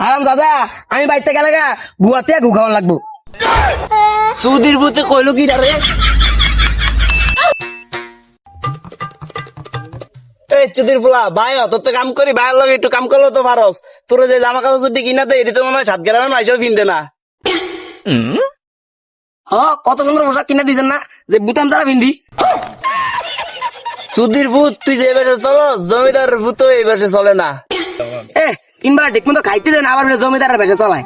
হারাম দাদা আমি বাইতে গেলে গা গুয়াতে গু খাওয়ান লাগবো। সুদির ভূতে কইলো কি রে? এই চুদির ফুলা ভাই তোর তো কাম করি ভাইয়ের লগে একটু কাম করল তো পারস। তোর যে জামা কাপড় চুটি কিনা দে এটি তো মনে হয় সাত গ্রামের মাইসেও কিনতে না। হ কত সুন্দর পোশাক কিনে দিছেন না যে বুতাম ছাড়া পিন্ধি। সুদির ভূত তুই যে বেশে চলস জমিদার ভূত এই চলে না। তিনবার ঠিক মতো খাইতে দেন আবার ফের জমিদারের বেশে চলায়।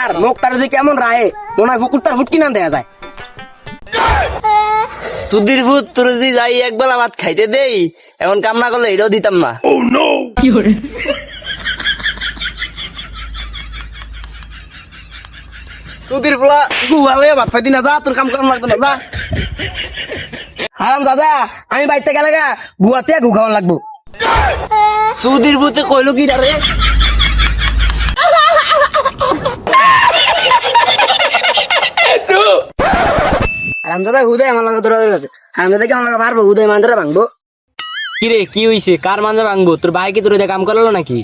আর মুখটার যে কেমন রায় মনে হয় ফুকুর তার ফুটকি না দেয়া যায়। সুদির ভূত তোর যদি যাই একবেলা ভাত খাইতে দেই এখন কাম না করলে এটাও দিতাম না। সুদির ফুলা গুয়ালে ভাত খাইতি না যা তোর কাম করার লাগবে না যা। হারাম দাদা আমি বাইতে গেলে গা গুয়াতে গু খাওয়ান লাগবো। সুদির ভূতে কইলো কি রে? হারাম হুদয় আমার লাগে ধরা আছে। হারাম কি আমার লাগে পারব হুদয় মান্দরা ভাঙবো। কিরে কি হইছে? কার মাঝে ভাঙবো? তোর ভাই কি তোর কাম করল নাকি?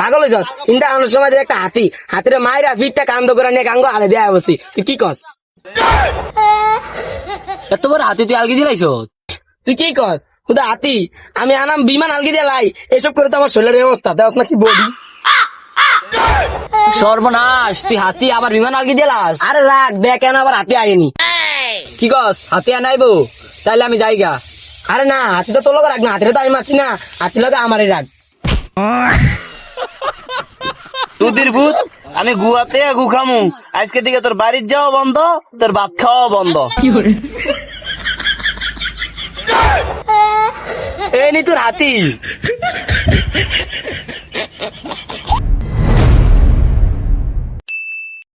পাগল হয়েছ তিনটা আনার সময় দেখি একটা হাতি। হাতিরে মায়েরা ফিটটা কান্দ করে নিয়ে গাঙ্গ আলে দেয়া বসি। তুই কি কস? এত বড় হাতে তুই আলগি দিলাইছ তুই কি কস? হুদা হাতি আমি আনাম বিমান আলগি দিয়ে লাই। এসব করে তো আমার শরীরের অবস্থা। দেওয়াস না কি বডি? সর্বনাশ তুই হাতি আবার বিমান আলগি দিলাস আরে রাখ দেখ কেন আবার হাতি আইনি। কি কস হাতি আনাইবো? তাহলে আমি যাইগা। আরে না হাতি তো তোর লগে রাখ না হাতিরে তো আমি মারছি না। হাতি লগে আমারই রাখ সুদির ভূত আমি গুয়াতে গু খামু। আজকে থেকে তোর বাড়ির যাওয়া বন্ধ তোর ভাত খাওয়া বন্ধ। এই নি তোর হাতি।